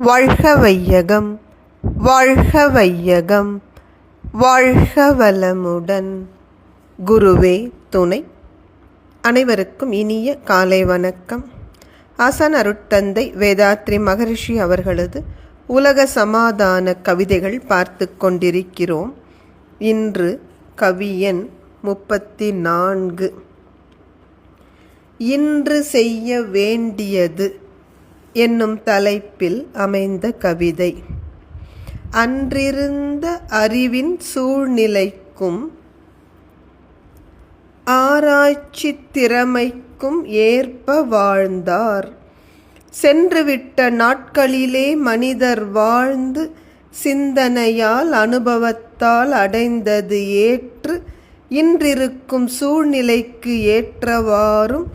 வாழ்க வையகம் வாழ்க வையகம் வாழ்க வளமுடன் குருவே துணை. அனைவருக்கும் இனிய காலை வணக்கம். ஆசான் அருட்தந்தை வேதாத்ரி மகரிஷி அவர்களது உலக சமாதான கவிதைகள் பார்த்து கொண்டிருக்கிறோம். இன்று கவியன் முப்பத்தி நான்கு இன்று செய்ய வேண்டியது என்னும் தலைப்பில் அமைந்த கவிதை. அன்றிருந்த அறிவின் சூழ்நிலைக்கும் ஆராய்ச்சி திறமைக்கும் ஏற்ப வாழ்ந்தார். சென்றுவிட்ட நாட்களிலே மனிதர் வாழ்ந்து சிந்தனையால் அனுபவத்தால் அடைந்தது ஏற்று இன்றிருக்கும் சூழ்நிலைக்கு ஏற்றவாறும்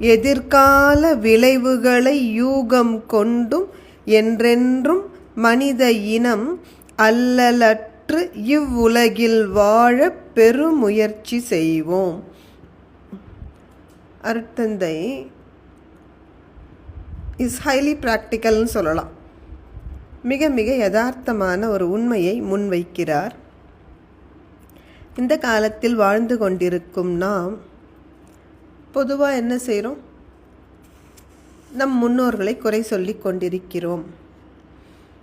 எதிர்கால விளைவுகளை யூகம் கொண்டும் என்றென்றும் மனித இனம் அல்லலற்று இவ்வுலகில் வாழ பெருமுயற்சி செய்வோம். அருட்தந்தை இஸ் ஹைலி ப்ராக்டிக்கல்னு சொல்லலாம். மிக மிக யதார்த்தமான ஒரு உண்மையை முன்வைக்கிறார். இந்த காலத்தில் வாழ்ந்து கொண்டிருக்கும் நாம் பொதுவாக என்ன செய்கிறோம்? நம் முன்னோர்களை குறை சொல்லி கொண்டிருக்கிறோம்.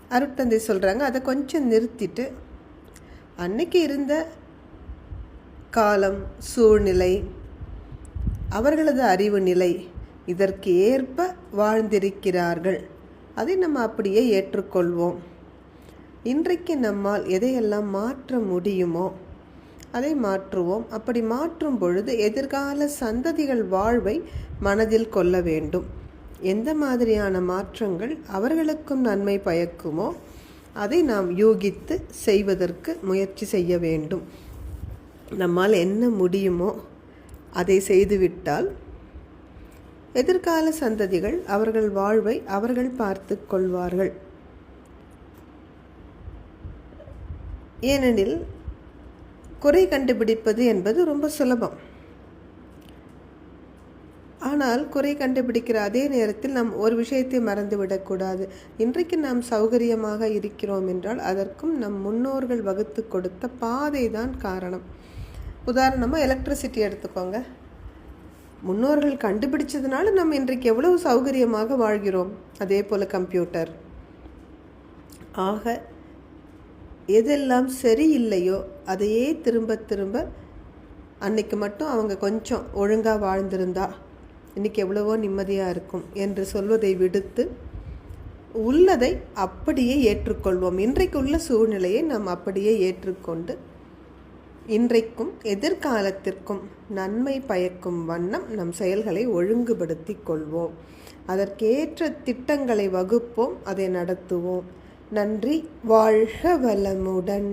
அருட்தந்தை சொல்கிறாங்க அதை கொஞ்சம் நிறுத்திட்டு அன்னைக்கு இருந்த காலம் சூழ்நிலை அவர்களது அறிவு நிலை இதற்கு ஏற்ப வாழ்ந்திருக்கிறார்கள். அதை நம்ம அப்படியே ஏற்றுக்கொள்வோம். இன்றைக்கு நம்மால் எதையெல்லாம் மாற்ற முடியுமோ அதை மாற்றுவோம். அப்படி மாற்றும் பொழுது எதிர்கால சந்ததிகள் வாழ்வை மனதில் கொள்ள வேண்டும். எந்த மாதிரியான மாற்றங்கள் அவர்களுக்கும் நன்மை பயக்குமோ அதை நாம் யூகித்து செய்வதற்கு முயற்சி செய்ய வேண்டும். நம்மால் என்ன முடியுமோ அதை செய்துவிட்டால் எதிர்கால சந்ததிகள் அவர்கள் வாழ்வை அவர்கள் பார்த்து கொள்வார்கள். ஏனெனில் குறை கண்டுபிடிப்பது என்பது ரொம்ப சுலபம். ஆனால் குறை கண்டுபிடிக்கிற அதே நேரத்தில் நாம் ஒரு விஷயத்தை மறந்துவிடக்கூடாது இன்றைக்கு நாம் சௌகரியமாக இருக்கிறோம் என்றால் அதற்கும் நம் முன்னோர்கள் வகுத்து கொடுத்த பாதை தான் காரணம். உதாரணமாக எலக்ட்ரிசிட்டி எடுத்துக்கோங்க. முன்னோர்கள் கண்டுபிடிச்சதுனால நம்ம இன்றைக்கு எவ்வளவு சௌகரியமாக வாழ்கிறோம். அதே போல் கம்ப்யூட்டர் ஆக எதெல்லாம் சரியில்லையோ அதையே திரும்ப திரும்ப அன்னைக்கு மட்டும் அவங்க கொஞ்சம் ஒழுங்காக வாழ்ந்திருந்தா இன்றைக்கி எவ்வளவோ நிம்மதியாக இருக்கும் என்று சொல்வதை விடுத்து உள்ளதை அப்படியே ஏற்றுக்கொள்வோம். இன்றைக்கு உள்ள சூழ்நிலையை நாம் அப்படியே ஏற்றுக்கொண்டு இன்றைக்கும் எதிர்காலத்திற்கும் நன்மை பயக்கும் வண்ணம் நம் செயல்களை ஒழுங்குபடுத்தி கொள்வோம். அதற்கேற்ற திட்டங்களை வகுப்போம் அதை நடத்துவோம். நன்றி வாழ்க வளமுடன்.